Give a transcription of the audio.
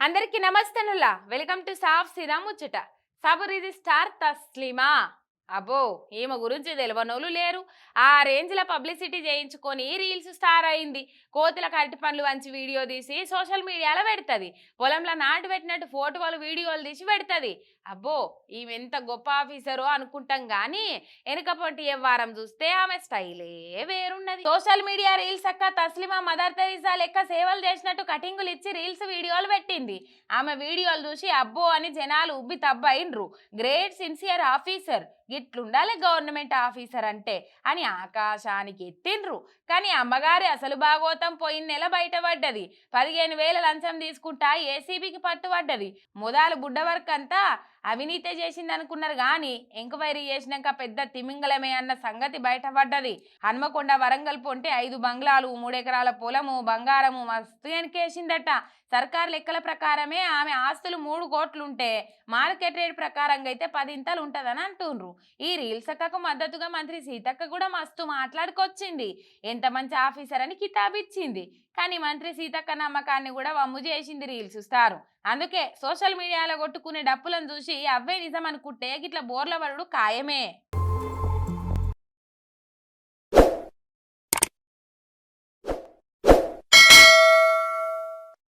అందరికీ నమస్తేనుల్లా welcome to సాఫ్ సిరా ముచ్చట. సాబురీది ఇది స్టార్ తస్లీమా. అబ్బో! ఈమె గురించి తెలియనోళ్ళు లేరు. ఆ రేంజ్లో పబ్లిసిటీ చేయించుకొని రీల్స్ స్టార్ అయింది. కోతుల అరటి పండ్లు వంచి వీడియో తీసి సోషల్ మీడియాలో పెడుతుంది. పొలంలో నాటు పెట్టినట్టు ఫోటోలు వీడియోలు తీసి పెడుతుంది. అబ్బో! ఈమె ఎంత గొప్ప ఆఫీసరో అనుకుంటాం కానీ వెనుకపొంటి వ్యవహారం చూస్తే ఆమె స్టైలే వేరున్నది. సోషల్ మీడియా రీల్స్ అక్క తస్లిమా మదర్ తెరీసా లెక్క సేవలు చేసినట్టు కటింగులు ఇచ్చి రీల్స్ వీడియోలు పెట్టింది. ఆమె వీడియోలు చూసి అబ్బో అని జనాలు ఉబ్బి తబ్బైండ్రు గ్రేట్ సిన్సియర్ ఆఫీసర్. గిట్లుండాలి గవర్నమెంట్ ఆఫీసర్ అంటే అని ఆకాశానికి ఎత్తిండ్రు. కానీ అమ్మగారి అసలు భాగోతం పోయిన నెల బయటపడ్డది పదిహేను వేల లంచం తీసుకుంటా ఏసీబీకి పట్టుబడ్డది. మొదలు బుడ్డ వర్క్ అంతా అవినీతే చేసింది అనుకున్నారు కానీ ఎంక్వైరీ చేసినాక పెద్ద తిమింగలమే అన్న సంగతి బయటపడ్డది. హన్మకొండ వరంగల్ పొంటే ఐదు బంగ్లాలు మూడెకరాల పొలము బంగారము మస్తు వెనకేసిందట సర్కారు లెక్కల ప్రకారమే ఆమె ఆస్తులు మూడు కోట్లుంటే మార్కెట్ రేట్ ప్రకారంగా అయితే పదింతలు ఉంటుందని అంటుండ్రు. ఈ రీల్స్ అక్కకు మద్దతుగా మంత్రి సీతక్క కూడా మస్తు మాట్లాడుకొచ్చింది. ఎంత మంచి ఆఫీసర్ అని కితాబిచ్చింది. కానీ మంత్రి సీతక్క నమ్మకాన్ని కూడా వమ్ము చేసింది రీల్స్ చూస్తారు అందుకే సోషల్ మీడియాలో కొట్టుకునే డప్పులను చూసి అవే నిజం అనుకుంటే గిట్ల బోర్ల వరుడు ఖాయమే.